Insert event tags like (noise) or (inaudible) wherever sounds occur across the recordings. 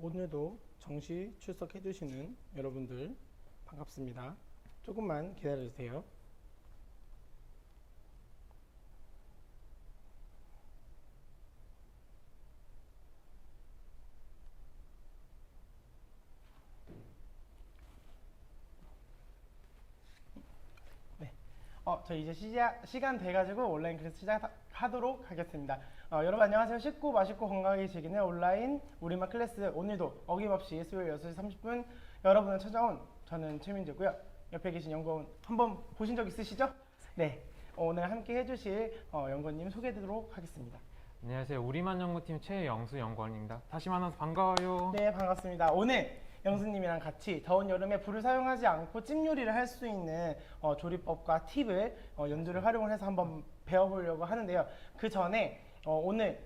오, 오늘도 정시 출석해 주시는 여러분들 반갑습니다. 조금만 기다려 주세요. 네. 어, 저 이제 시작, 시간 돼가지고 온라인 클래스 시작하도록 하겠습니다. 어, 여러분 안녕하세요. 쉽고 맛있고 건강하게 즐기는 온라인 우리말 클래스 오늘도 어김없이 수요일 6시 30분 여러분을 찾아온 저는 최민재고요. 옆에 계신 연구원 한번 보신 적 있으시죠? 네. 어, 오늘 함께 해주실 어, 연구원님 소개해드리도록 하겠습니다. 안녕하세요. 우리만 연구팀 최영수 연구원입니다. 다시 만나서 반가워요. 네, 반갑습니다. 오늘 영수님이랑 같이 더운 여름에 불을 사용하지 않고 찜 요리를 할 수 있는 어, 조리법과 팁을 어, 연두를 활용을 해서 한번 배워보려고 하는데요. 그 전에 어, 오늘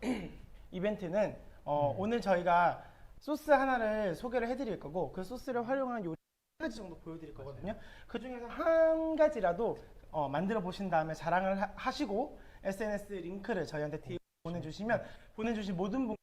(clears throat) 이벤트는 어, 오늘 저희가 소스 하나를 소개를 해드릴 거고 그 소스를 활용한 요리 한 가지 정도 보여드릴 거거든요. 그 중에서 한 가지라도 어, 만들어 보신 다음에 자랑을 하, 하시고 SNS 링크를 저희한테 DM 보내주시면 보내주신 모든 분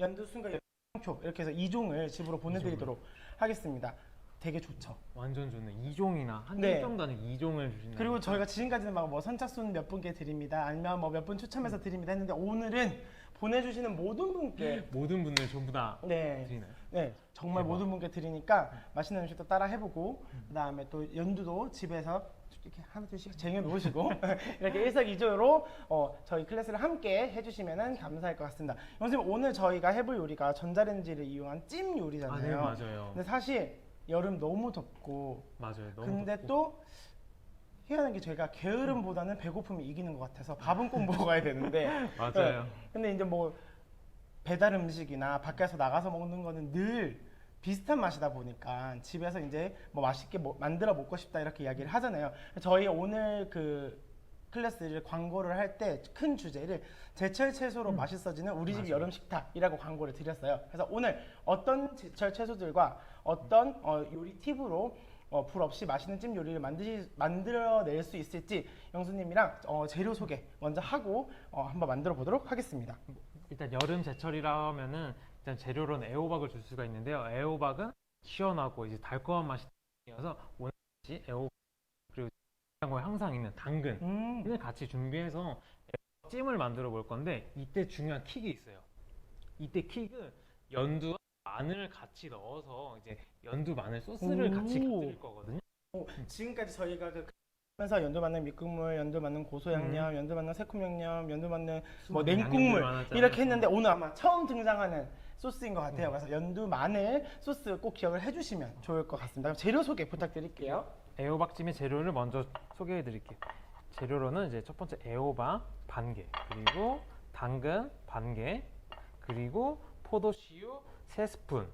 연두순과 연초 이렇게 해서 2종을 집으로 보내드리도록 하겠습니다. 되게 좋죠. 완전 좋네. 2종이나 한 네. 일정도 아니고 2종을 주시는. 그리고 저희가 지금까지는 막 뭐 선착순 몇 분께 드립니다. 아니면 뭐 몇 분 추첨해서 드립니다 했는데 오늘은 보내주시는 모든 분께 모든 분들 전부 다 네, 드리나요? 네 정말 대박. 모든 분께 드리니까 맛있는 음식도 따라 해보고 그 다음에 또 연두도 집에서 이렇게 하나 둘씩 쟁여 놓으시고 (laughs) 이렇게 일석이조로 어, 저희 클래스를 함께 해주시면 감사할 것 같습니다. 선생님 오늘 저희가 해볼 요리가 전자레인지를 이용한 찜 아, 네, 요리잖아요. 맞아요. 근데 사실 여름 너무 덥고 맞아요. 너무 근데 덥고. 또 희한한 게 저희가 게으름보다는 배고픔이 이기는 것 같아서 밥은 꼭 먹어야 되는데 (laughs) 맞아요. 네. 근데 이제 뭐 배달 음식이나 밖에서 나가서 먹는 거는 늘 비슷한 맛이다 보니까 집에서 이제 뭐 맛있게 뭐 만들어 먹고 싶다 이렇게 이야기를 하잖아요. 저희 오늘 그 클래스를 광고를 할 때 큰 주제를 제철 채소로 맛있어지는 우리 집 음. 여름 식탁이라고 광고를 드렸어요. 그래서 오늘 어떤 제철 채소들과 어떤 어, 요리 팁으로 어, 불 없이 맛있는 찜 요리를 만드시, 만들어낼 수 있을지 영수님이랑 어, 재료 소개 먼저 하고 어, 한번 만들어 보도록 하겠습니다. 일단 여름 제철이라 하면은 일단 재료로는 애호박을 줄 수가 있는데요. 애호박은 시원하고 이제 달콤한 맛이 이어서 오늘 같이 애호박 그리고 거에 항상 있는 당근 음, 을 같이 준비해서 찜을 만들어 볼 건데 이때 중요한 킥이 있어요. 이때 킥은 연두와 마늘을 같이 넣어서 이제 연두 마늘 소스를 같이 오. 곁들일 거거든요. 오, 지금까지 저희가 그 하면서 연두 맞는 밑국물, 연두 맞는 고소 양념, 연두 맞는 새콤 양념, 연두 맞는 뭐 냉국물. 이렇게 했는데 오늘 아마 처음 등장하는 소스인 것 같아요. 그래서 연두 마늘 소스 꼭 기억을 해주시면 좋을 것 같습니다. 그럼 재료 소개 부탁드릴게요. 애호박찜의 재료를 먼저 소개해 드릴게요. 재료로는 이제 첫 번째 애호박 반 개, 그리고 당근 반 개, 그리고 포도씨유 세 스푼,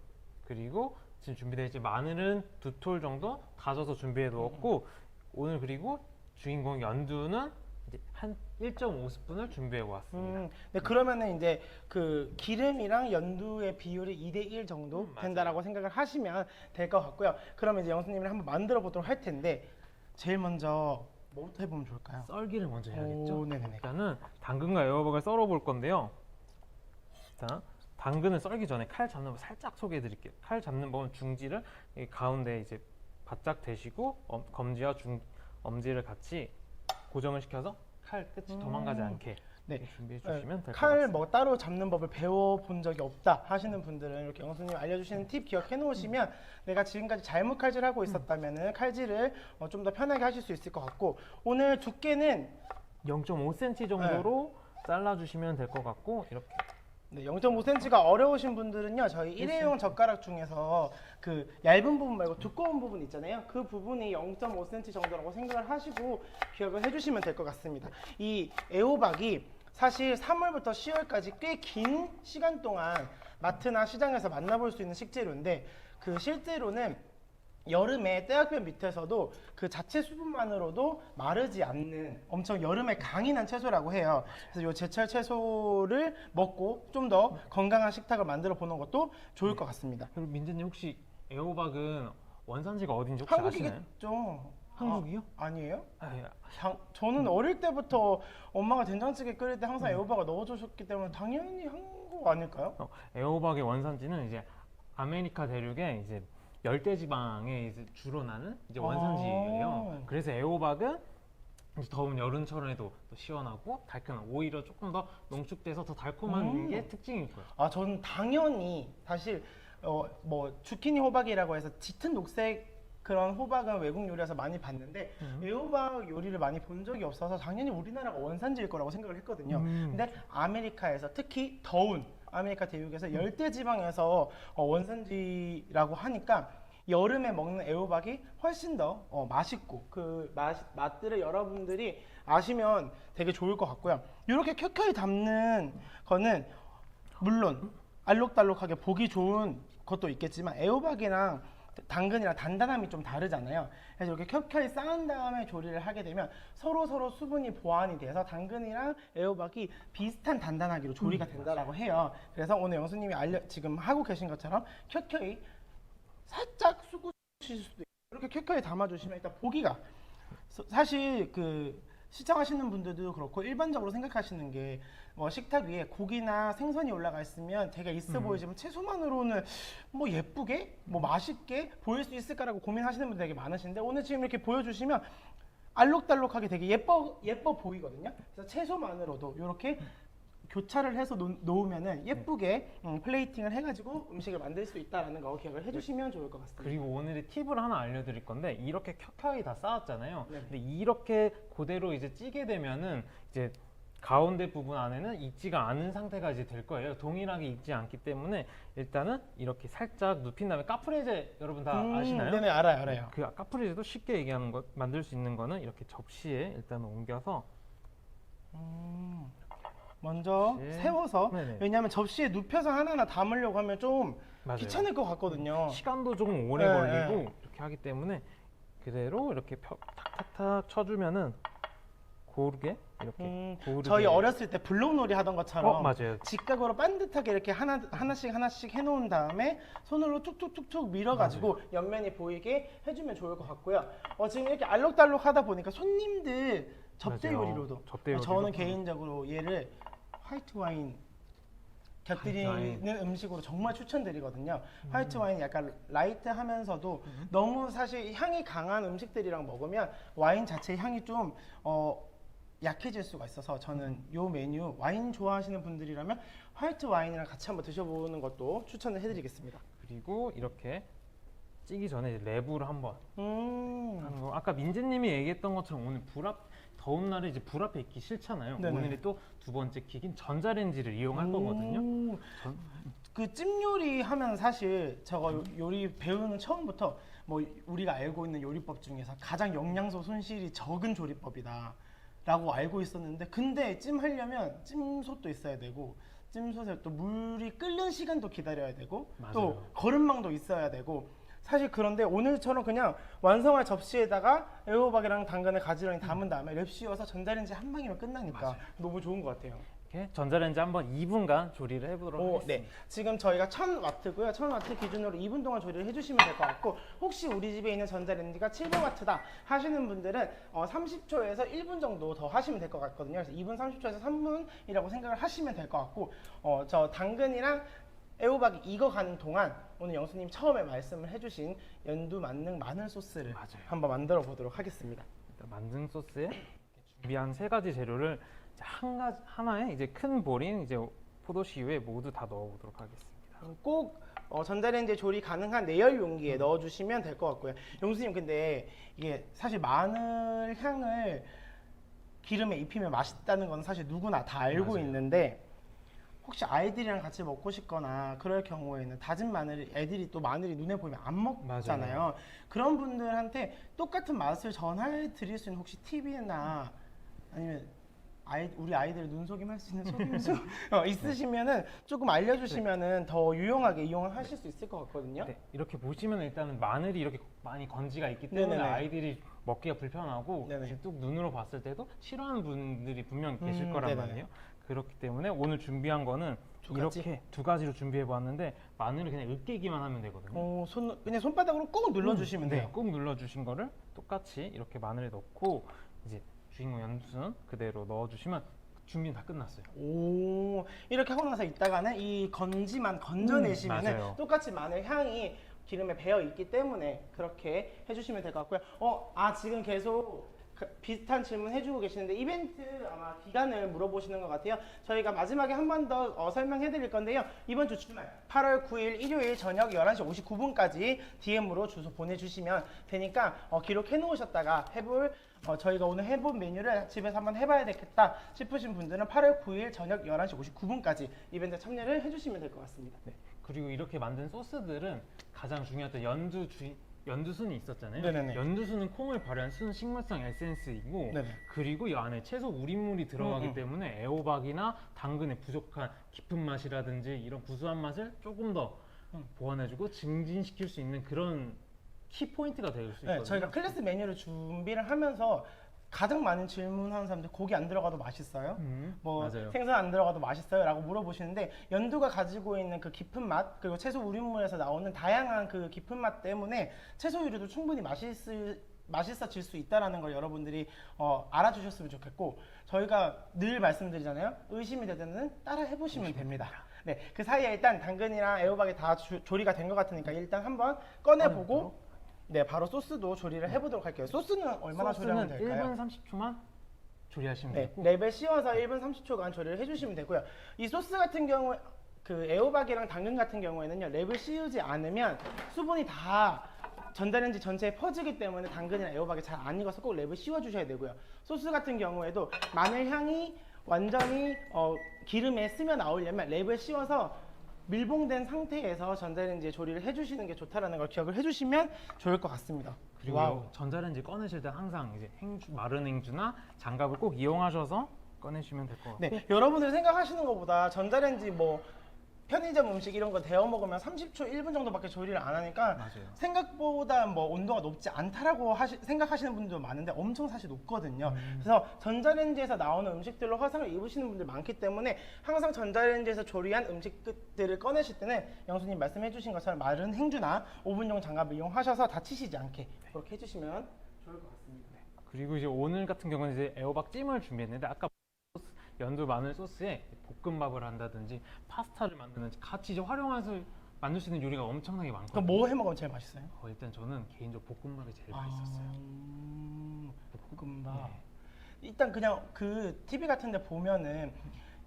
그리고 지금 준비되어 있지 마늘은 두 톨 정도 다져서 준비해 놓았고 오늘 그리고 주인공 연두는 이제 한 1.5스푼을 준비해 왔습니다. 음, 네, 그러면은 이제 그 기름이랑 연두의 비율이 2대 1 정도 음, 맞아요. 된다라고 생각을 하시면 될 것 같고요. 그러면 이제 영수님이랑 한번 만들어 보도록 할 텐데 제일 먼저 뭐부터 해보면 좋을까요? 썰기를 먼저 해야겠죠. 오, 네네네. 일단은 당근과 애호박을 썰어 볼 건데요. 자, 당근을 썰기 전에 칼 잡는 법 살짝 소개해 드릴게요. 칼 잡는 법은 중지를 이 가운데 이제 바짝 대시고 엄- 검지와 중 엄지를 같이 고정을 시켜서 칼 끝이 도망가지 음. 않게 네. 준비해 주시면 될 것 칼 같습니다. 뭐 따로 잡는 법을 배워본 적이 없다 하시는 분들은 이렇게 영수님 알려주시는 팁 기억해 놓으시면 내가 지금까지 잘못 칼질하고 있었다면은 칼질을 어, 좀더 편하게 하실 수 있을 것 같고 오늘 두께는 0.5cm 정도로 잘라 주시면 될 것 같고 이렇게 네, 0.5cm가 어려우신 분들은요 저희 일회용 젓가락 중에서 그 얇은 부분 말고 두꺼운 부분 있잖아요. 그 부분이 0.5cm 정도라고 생각을 하시고 기억을 해주시면 될 것 같습니다. 이 애호박이 사실 3월부터 10월까지 꽤 긴 시간 동안 마트나 시장에서 만나볼 수 있는 식재료인데 그 실제로는 여름에 떼약볕 밑에서도 그 자체 수분만으로도 마르지 않는 엄청 여름에 강인한 채소라고 해요. 그래서 이 제철 채소를 먹고 좀 더 건강한 식탁을 만들어 보는 것도 좋을 것 같습니다. 그리고 민재님 혹시 애호박은 원산지가 어딘지 혹시 아시나요? 한국이겠죠. 한국이요? 아 니에요? 아, 예. 당- 저는 어릴 때부터 엄마가 된장찌개 끓일 때 항상 애호박을 넣어주셨기 때문에 당연히 한국 아닐까요? 어, 애호박의 원산지는 이제 아메리카 대륙의 이제 열대 지방에 이제 주로 나는 이제 원산지예요. 아. 그래서 애호박은 이제 더운 여름철에도 또 시원하고 달큰한 오히려 조금 더 농축돼서 더 달콤한 음. 게 특징일 거예요. 아, 저는 당연히 사실 어, 뭐 주키니 호박이라고 해서 짙은 녹색 그런 호박은 외국 요리에서 많이 봤는데 음. 애호박 요리를 많이 본 적이 없어서 당연히 우리나라가 원산지일 거라고 생각을 했거든요. 음. 근데 아메리카에서 특히 더운 아메리카 대륙에서 열대 지방에서 어, 원산지라고 하니까 여름에 먹는 애호박이 훨씬 더 어, 맛있고 그 맛, 맛들을 여러분들이 아시면 되게 좋을 것 같고요. 이렇게 켜켜이 담는 거는 물론 알록달록하게 보기 좋은 것도 있겠지만 애호박이랑 당근이랑 단단함이 좀 다르잖아요. 그래서 이렇게 켜켜이 쌓은 다음에 조리를 하게 되면 서로 서로 수분이 보완이 돼서 당근이랑 애호박이 비슷한 단단하기로 조리가 된다라고 해요. 그래서 오늘 영수님이 알려 지금 하고 계신 것처럼 켜켜이 살짝 쑥으실 수도 있고 이렇게 켜켜이 담아주시면 일단 보기가 서- 사실 그 시청하시는 분들도 그렇고 일반적으로 생각하시는 게 뭐 식탁 위에 고기나 생선이 올라가 있으면 되게 있어 음. 보이지만 채소만으로는 뭐 예쁘게 뭐 맛있게 보일 수 있을까라고 고민하시는 분들 되게 많으신데 오늘 지금 이렇게 보여주시면 알록달록하게 되게 예뻐 예뻐 보이거든요. 그래서 채소만으로도 이렇게 교차를 해서 놓, 놓으면은 예쁘게 음, 플레이팅을 해가지고 음식을 만들 수 있다라는 거 기억을 해주시면 좋을 것 같습니다. 그리고 오늘의 팁을 하나 알려드릴 건데 이렇게 켜켜이 다 쌓았잖아요. 네. 근데 이렇게 그대로 이제 찌게 되면은 이제 가운데 부분 안에는 익지가 않은 상태가 이제 될 거예요. 동일하게 익지 않기 때문에 일단은 이렇게 살짝 눕힌 다음에 카프레제 여러분 다 음, 아시나요? 네네 알아요 알아요. 그 카프레제도 쉽게 얘기하는 것 만들 수 있는 거는 이렇게 접시에 일단 옮겨서 음, 먼저 접시에. 세워서 네네. 왜냐하면 접시에 눕혀서 하나하나 담으려고 하면 좀 맞아요. 귀찮을 것 같거든요. 시간도 조금 오래 네, 걸리고 네. 이렇게 하기 때문에 그대로 이렇게 펴, 탁탁탁 쳐주면은 고르게 이렇게 음, 고르게 저희 어렸을 때 블록놀이 하던 것처럼 어 맞아요. 직각으로 반듯하게 이렇게 하나 하나씩 하나씩 해놓은 다음에 손으로 툭툭툭툭 밀어가지고 옆면이 보이게 해주면 좋을 것 같고요. 어, 지금 이렇게 알록달록 하다 보니까 손님들 접대 맞아요. 요리로도 접대 어, 저는 요리로. 개인적으로 얘를 화이트 와인 곁들이는 화이트 와인. 음식으로 정말 추천드리거든요. 화이트 와인이 약간 라이트하면서도 너무 사실 향이 강한 음식들이랑 먹으면 와인 자체의 향이 좀 어, 약해질 수가 있어서 저는 요 메뉴 와인 좋아하시는 분들이라면 화이트 와인이랑 같이 한번 드셔보는 것도 추천을 해드리겠습니다. 그리고 이렇게 찌기 전에 이제 랩으로 한번 음, 하는 거. 아까 민재님이 얘기했던 것처럼 오늘 불앞 더운 날에 이제 불 앞에 있기 싫잖아요. 네네. 오늘이 또두 번째 킥인 전자레인지를 이용할 거거든요. 음, 전- 그찜 요리 하면 사실 저거 요- 요리 배우는 처음부터 뭐 우리가 알고 있는 요리법 중에서 가장 영양소 손실이 적은 조리법이다. 라고 알고 있었는데 근데 찜 하려면 찜솥도 있어야 되고 찜솥에 또 물이 끓는 시간도 기다려야 되고 또 맞아요. 거름망도 있어야 되고 사실 그런데 오늘처럼 그냥 완성한 접시에다가 애호박이랑 당근을 가지런히 담은 다음에 랩 씌워서 전자레인지 한 방이면 끝나니까 너무 좋은 것 같아요. 이렇게 전자레인지 한번 2분간 조리를 해보도록 오, 하겠습니다. 네. 지금 저희가 1000와트고요. 1000와트 기준으로 2분 동안 조리를 해주시면 될 것 같고 혹시 우리 집에 있는 전자레인지가 700와트다 하시는 분들은 어, 30초에서 1분 정도 더 하시면 될 것 같거든요. 그래서 2분 30초에서 3분이라고 생각을 하시면 될 것 같고 어, 저 당근이랑 애호박이 익어가는 동안 오늘 영수님 처음에 말씀을 해주신 연두 만능 마늘 소스를 맞아요. 한번 만들어 보도록 하겠습니다. 일단 만능 소스에 준비한 세 가지 재료를 이제 한 가지 하나에 이제 큰 볼인 이제 포도씨유에 모두 다 넣어보도록 하겠습니다. 꼭 어, 전자레인지에 조리 가능한 내열 용기에 넣어주시면 될 것 같고요. 용수님 근데 이게 사실 마늘 향을 기름에 입히면 맛있다는 건 사실 누구나 다 알고 맞아요. 있는데 혹시 아이들이랑 같이 먹고 싶거나 그럴 경우에는 다진 마늘 애들이 또 마늘이 눈에 보이면 안 먹잖아요. 맞아요. 그런 분들한테 똑같은 맛을 전해 드릴 수 있는 혹시 팁이나 아니면 아이, 우리 아이들 눈속임 할 수 있는 속임수 (laughs) 어, 있으시면은 조금 알려주시면은 더 유용하게 이용하실 수 있을 것 같거든요. 네, 이렇게 보시면 일단은 마늘이 이렇게 많이 건지가 있기 때문에 네네네. 아이들이 먹기가 불편하고 네네. 뚝 눈으로 봤을 때도 싫어하는 분들이 분명 계실 음, 거란. 말이에요. 그렇기 때문에 오늘 준비한 거는 두 가지? 이렇게 두 가지로 준비해 보았는데 마늘을 그냥 으깨기만 하면 되거든요. 어, 손 그냥 손바닥으로 꾹 눌러주시면 네, 돼요. 꾹 눌러주신 거를 똑같이 이렇게 마늘에 넣고 이제 주인공 연두순 그대로 넣어주시면 준비는 다 끝났어요. 오 이렇게 하고 나서 이따가는 이 건지만 건져내시면 음, 맞아요. 똑같이 마늘 향이 기름에 배어 있기 때문에 그렇게 해주시면 될 것 같고요. 어 아 지금 계속 그 비슷한 질문 해주고 계시는데 이벤트 아마 기간을 물어보시는 것 같아요. 저희가 마지막에 한 번 더 어, 설명해 드릴 건데요. 이번 주 주말 8월 9일 일요일 저녁 11시 59분까지 DM으로 주소 보내주시면 되니까 어, 기록해 놓으셨다가 해볼 어, 저희가 오늘 해본 메뉴를 집에서 한번 해봐야 되겠다 싶으신 분들은 8월 9일 저녁 11시 59분까지 이벤트 참여를 해주시면 될 것 같습니다. 네. 그리고 이렇게 만든 소스들은 가장 중요했던 연두 주 연두순이 있었잖아요. 네네네. 연두순은 콩을 발효한 순 식물성 에센스이고 네네. 그리고 이 안에 채소 우린물이 들어가기 음, 음. 때문에 애호박이나 당근의 부족한 깊은 맛이라든지 이런 구수한 맛을 조금 더 음. 보완해주고 증진시킬 수 있는 그런 키 포인트가 될 수 있거든요. 네, 저희가 클래스 메뉴를 준비를 하면서 가장 많은 질문하는 사람들 고기 안 들어가도 맛있어요? 음, 뭐 맞아요. 생선 안 들어가도 맛있어요? 라고 물어보시는데 연두가 가지고 있는 그 깊은 맛 그리고 채소 우린물에서 나오는 다양한 그 깊은 맛 때문에 채소 요리도 충분히 맛있을 맛있어질 수 있다라는 걸 여러분들이 어, 알아주셨으면 좋겠고 저희가 늘 말씀드리잖아요 의심이 되면은 따라 해보시면 됩니다. 네, 그 사이에 일단 당근이랑 애호박이 다 주- 조리가 된 것 같으니까 일단 한번 꺼내보고 네 바로 소스도 조리를 해보도록 할게요. 소스는 얼마나 조리하면 소스는 될까요? 1분 30초만 조리하시면 네, 되고 랩에 씌워서 1분 30초간 조리를 해주시면 되고요. 이 소스 같은 경우 그 애호박이랑 당근 같은 경우에는요 랩을 씌우지 않으면 수분이 다 전자레인지 전체에 퍼지기 때문에 당근이나 애호박이 잘 안 익어서 꼭 랩을 씌워주셔야 되고요. 소스 같은 경우에도 마늘 향이 완전히 어, 기름에 스며 나오려면 랩을 씌워서 밀봉된 상태에서 전자레인지에 조리를 해주시는 게 좋다라는 걸 기억을 해주시면 좋을 것 같습니다. 그리고 와우. 전자레인지 꺼내실 때 항상 이제 행주, 마른 행주나 장갑을 꼭 이용하셔서 꺼내시면 될 것 같고 네, 여러분들 생각하시는 것보다 전자레인지 뭐 편의점 음식 이런 거 데워 먹으면 30초, 1분 정도밖에 조리를 안 하니까 맞아요. 생각보다 뭐 온도가 높지 않다라고 하시, 생각하시는 분들도 많은데 엄청 사실 높거든요. 음. 그래서 전자레인지에서 나오는 음식들로 화상을 입으시는 분들 많기 때문에 항상 전자레인지에서 조리한 음식들을 꺼내실 때는 영수님 말씀해주신 것처럼 마른 행주나 오븐용 장갑을 이용하셔서 다치시지 않게 그렇게 해주시면 좋을 것 같습니다. 그리고 이제 오늘 같은 경우는 이제 애호박 찜을 준비했는데 아까 연두 마늘 소스에 볶음밥을 한다든지 파스타를 만드는지 같이 이제 활용해서 만들 수 있는 요리가 엄청나게 그럼 많거든요. 뭐해 먹으면 제일 맛있어요? 어, 일단 저는 개인적으로 볶음밥이 제일 맛있었어요. 아, 볶음밥. 네. 일단 그냥 그 TV 같은 데 보면은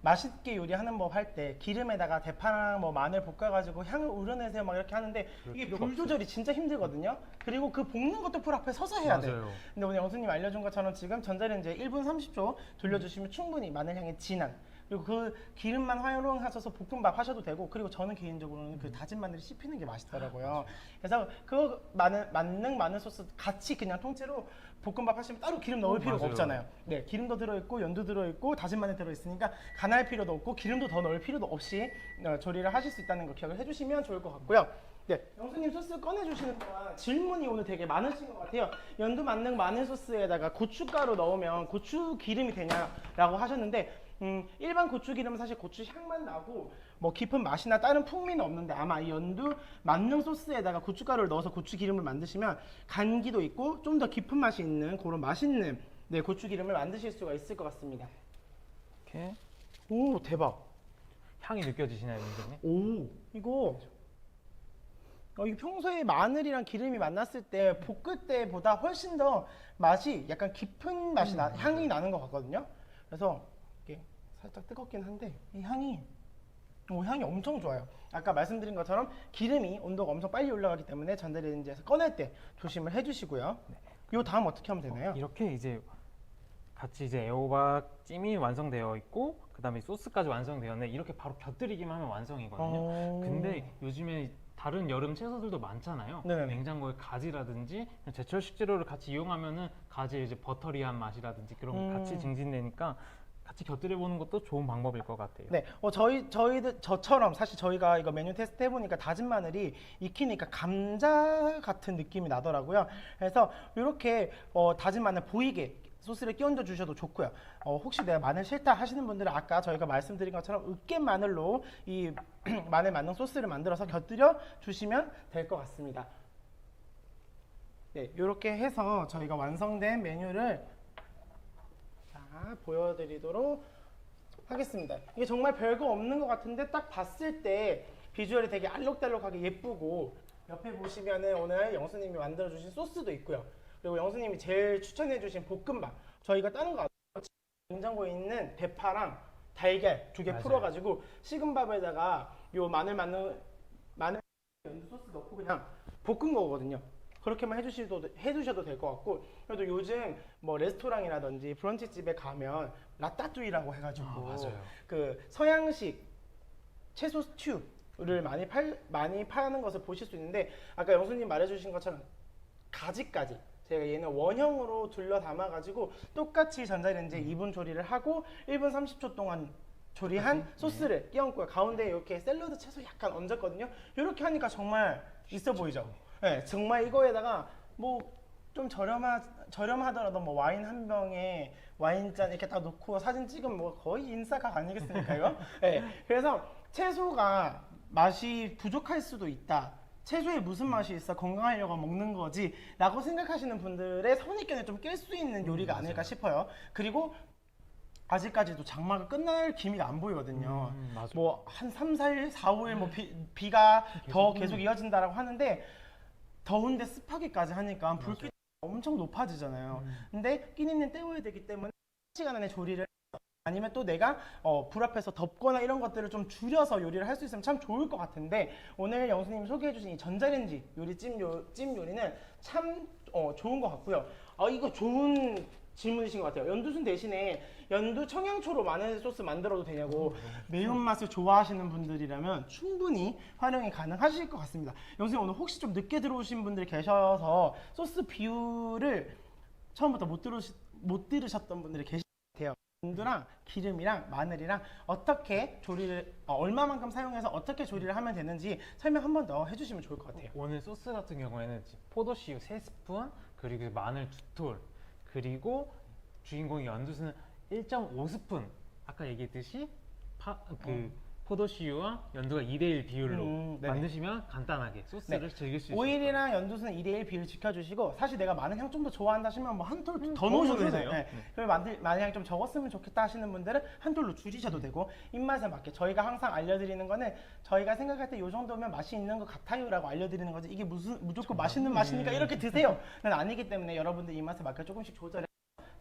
맛있게 요리하는 법 할 때 기름에다가 대파랑 뭐 마늘 볶아가지고 향을 우려내세요 막 이렇게 하는데 이게 불 조절이 진짜 힘들거든요. 그리고 그 볶는 것도 불 앞에 서서 해야 돼. 맞아요. 근데 오늘 영수님 알려준 것처럼 지금 전자레인지에 1분 30초 돌려주시면 충분히 마늘 향이 진한 그리고 그 기름만 활용하셔서 볶음밥 하셔도 되고 그리고 저는 개인적으로는 그 다진 마늘이 씹히는 게 맛있더라고요. 그래서 그 마늘 만능 마늘 소스 같이 그냥 통째로 볶음밥 하시면 따로 기름 넣을 어, 필요가 맞아요. 없잖아요. 네, 기름도 들어있고 연두 들어있고 다진 마늘 들어있으니까 간할 필요도 없고 기름도 더 넣을 필요도 없이 어, 조리를 하실 수 있다는 거 기억을 해주시면 좋을 것 같고요. 네, 영수님 소스 꺼내주시는 동안 질문이 오늘 되게 많으신 것 같아요. 연두 만능 마늘 소스에다가 고춧가루 넣으면 고추 기름이 되냐라고 하셨는데 음, 일반 고추 기름은 사실 고추 향만 나고 뭐 깊은 맛이나 다른 풍미는 없는데 아마 이 연두 만능 소스에다가 고춧가루를 넣어서 고추 기름을 만드시면 간기도 있고 좀 더 깊은 맛이 있는 그런 맛있는 네, 고추 기름을 만드실 수가 있을 것 같습니다. 이렇게 오 대박. 향이 느껴지시나요, 민정님? 오 이거 어, 이게 평소에 마늘이랑 기름이 만났을 때 볶을 때보다 훨씬 더 맛이 약간 깊은 맛이 나, 향이 나는 것 같거든요. 그래서 이게 살짝 뜨겁긴 한데 이 향이 오, 향이 엄청 좋아요. 아까 말씀드린 것처럼 기름이 온도가 엄청 빨리 올라가기 때문에 전자레인지에서 꺼낼 때 조심을 해주시고요. 요 다음 어떻게 하면 되나요? 이렇게 이제 같이 이제 애호박 찜이 완성되어 있고 그다음에 소스까지 완성되었는데 이렇게 바로 곁들이기만 하면 완성이거든요. 어. 근데 요즘에 다른 여름 채소들도 많잖아요. 네네네. 냉장고에 가지라든지 제철 식재료를 같이 이용하면은 가지의 이제 버터리한 맛이라든지 그런 거 음. 같이 증진되니까 같이 곁들여 보는 것도 좋은 방법일 것 같아요. 네, 어, 저희 저희들 저처럼 사실 저희가 이거 메뉴 테스트 해보니까 다진 마늘이 익히니까 감자 같은 느낌이 나더라고요. 그래서 이렇게 어, 다진 마늘 보이게 소스를 끼얹어 주셔도 좋고요. 어, 혹시 내가 마늘 싫다 하시는 분들은 아까 저희가 말씀드린 것처럼 으깬 마늘로 이 (clears throat) 마늘 만능 소스를 만들어서 곁들여 주시면 될 것 같습니다. 네, 이렇게 해서 저희가 완성된 메뉴를 자, 보여드리도록 하겠습니다. 이게 정말 별거 없는 것 같은데 딱 봤을 때 비주얼이 되게 알록달록하게 예쁘고 옆에 보시면은 오늘 영수님이 만들어주신 소스도 있고요. 그리고 영수님이 제일 추천해주신 볶음밥 저희가 다른 거 안- 냉장고에 있는 대파랑 달걀 두 개. 풀어가지고 식은 밥에다가 요 마늘 마늘 마늘 연두 소스 넣고 그냥 볶은 거거든요. 그렇게만 해주셔도 해주셔도 될 것 같고 그래도 요즘 뭐 레스토랑이라든지 브런치 집에 가면 라따뚜이라고 해가지고 아, 맞아요. 그 서양식 채소 스튜를 많이 팔 많이 파는 것을 보실 수 있는데 아까 영수님 말해주신 것처럼 가지까지 제가 얘는 원형으로 둘러 담아가지고 똑같이 전자레인지에 음. 2분 조리를 하고 1분 30초 동안 조리한 네. 소스를 끼얹고요. 가운데 이렇게 샐러드 채소 약간 얹었거든요. 이렇게 하니까 정말 있어 보이죠. 네, 정말 이거에다가 뭐 좀 저렴하 저렴하더라도 뭐 와인 한 병에 와인잔 이렇게 다 놓고 사진 찍으면 뭐 거의 인싸각 아니겠습니까요? 네, (laughs) 그래서 채소가 맛이 부족할 수도 있다. 채소에 무슨 맛이 있어 건강하려고 먹는 거지 라고 생각하시는 분들의 선입견을 좀 깰 수 있는 요리가 아닐까 싶어요. 그리고 아직까지도 장마가 끝날 기미가 안 보이거든요. 음, 맞아요. 뭐한 3, 4일, 4, 5일 뭐 비, 비가 더 계속 계속 이어진다라고 하는데 더운데 습하기까지 하니까 불빛이 엄청 높아지잖아요. 음. 근데 끼니는 때워야 되기 때문에 시간 안에 조리를 아니면 또 내가 어, 불 앞에서 덥거나 이런 것들을 좀 줄여서 요리를 할 수 있으면 참 좋을 것 같은데 오늘 영수님이 소개해주신 이 전자레인지 요리 찜, 요, 찜 요리는 참 어, 좋은 것 같고요. 아 이거 좋은 질문이신 것 같아요. 연두순 대신에 연두 청양초로 마늘 소스 만들어도 되냐고 매운맛을 좋아하시는 분들이라면 충분히 활용이 가능하실 것 같습니다. 영수님 오늘 혹시 좀 늦게 들어오신 분들이 계셔서 소스 비율을 처음부터 못, 들으시, 못 들으셨던 분들이 계실 것 같아요. 연두랑 기름이랑 마늘이랑 어떻게 조리를 어, 얼마만큼 사용해서 어떻게 조리를 하면 되는지 설명 한 번 더 해주시면 좋을 것 같아요. 오늘 소스 같은 경우에는 포도씨유 3스푼 그리고 마늘 2톨 그리고 주인공이 연두수는 1.5스푼 아까 얘기했듯이 파, 그 포도씨유와 연두가 2대1 비율로 음, 네네. 만드시면 간단하게 소스를 즐길 수 있어요 오일이랑 연두수는 2대1 비율 지켜주시고 사실 내가 마늘 향 좀 더 좋아한다 하시면 뭐 한 톨더 음, 더 넣으셔도 넣으셔도 되세요. 돼요. 네. 그리고 마늘, 마늘 향이 좀 적었으면 좋겠다 하시는 분들은 한 톨로 음. 줄이셔도 되고 입맛에 맞게 저희가 항상 알려드리는 거는 저희가 생각할 때 이 정도면 맛이 있는 것 같아요 라고 알려드리는 거지 이게 무슨 무조건 맛있는 맛이니까 음. 이렇게 드세요는 아니기 때문에 여러분들 입맛에 맞게 조금씩 조절해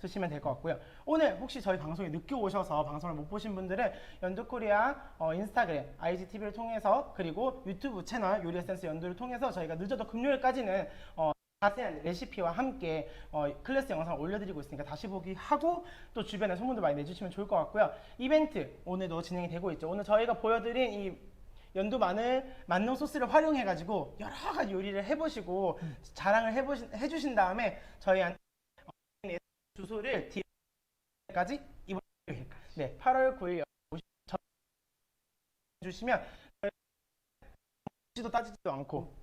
드시면 될 것 같고요. 오늘 혹시 저희 방송에 늦게 오셔서 방송을 못 보신 분들은 연두코리아 어, 인스타그램, IGTV를 통해서 그리고 유튜브 채널 요리 에센스 연두를 통해서 저희가 늦어도 금요일까지는 어, 자세한 레시피와 함께 어, 클래스 영상을 올려드리고 있으니까 다시 보기 하고 또 주변에 소문도 많이 내주시면 좋을 것 같고요. 이벤트 오늘도 진행이 되고 있죠. 오늘 저희가 보여드린 이 연두 마늘 만능 소스를 활용해가지고 여러 가지 요리를 해보시고 자랑을 해보신, 해주신 다음에 저희한테 어, 주소를 뒤까지 이번 네 8월 9일 주시면 지도 따지지도 않고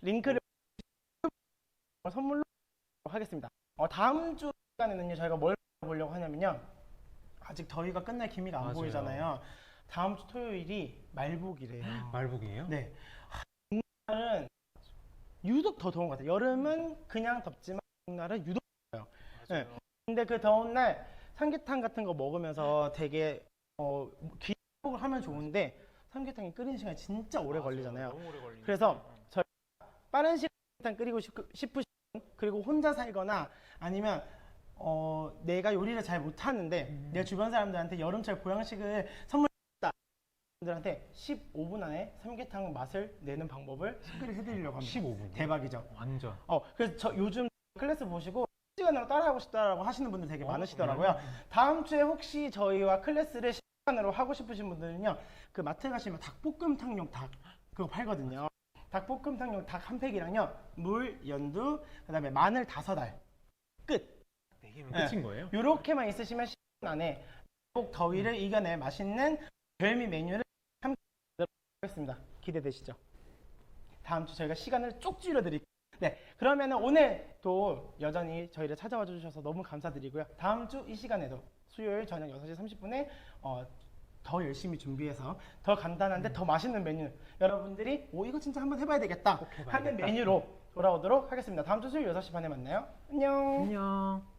링크를 선물로 하겠습니다. 어, 다음 주 시간에는요 저희가 뭘 보려고 하냐면요 아직 더위가 끝날 기미가 안 맞아요. 보이잖아요. 다음 주 토요일이 말복이래요. 말복이에요? 네. 날은 유독 더 더운 것 같아요. 여름은 그냥 덥지만 날은 유독 더워요. 네. 근데 그 더운 날 삼계탕 같은 거 먹으면서 되게 어, 기복을 하면 좋은데 삼계탕이 끓이는 시간이 진짜 오래 걸리잖아요. 너무 오래 걸리니까. 그래서 저희 빠른 시간 끓이고 싶- 싶으신 분, 그리고 혼자 살거나 아니면 어, 내가 요리를 잘 못하는데 음. 내 주변 사람들한테 여름철 보양식을 선물했다 분들한테 15분 안에 삼계탕 맛을 내는 방법을 (laughs) 소개를 해드리려고 합니다. 15분 대박이죠. 완전 어, 그래서 저 요즘 클래스 보시고 시간으로 따라하고 싶다라고 하시는 분들 되게 어, 많으시더라고요. 다음 주에 혹시 저희와 클래스를 시간으로 하고 싶으신 분들은요, 그 마트 가시면 닭볶음탕용 닭 그거 팔거든요. 닭볶음탕용 닭 한 팩이랑요, 물, 연두, 그다음에 마늘 다섯 알 끝. 네 개면 네. 끝인 거예요? 요렇게만 있으시면 10분 안에 꼭 더위를 이겨낼 맛있는 별미 메뉴를 함께 만들어 보겠습니다. 기대되시죠? 다음 주 저희가 시간을 쪽 줄여드릴게요. 네, 그러면 오늘 또 여전히 저희를 찾아와 주셔서 너무 감사드리고요. 다음 주 이 시간에도 수요일 저녁 6시 30분에 어, 더 열심히 준비해서 더 간단한데 더 맛있는 메뉴 여러분들이 오 이거 진짜 한번 해봐야 되겠다. 하는 메뉴로 돌아오도록 하겠습니다. 다음 주 수요일 6시 반에 만나요. 안녕. 안녕.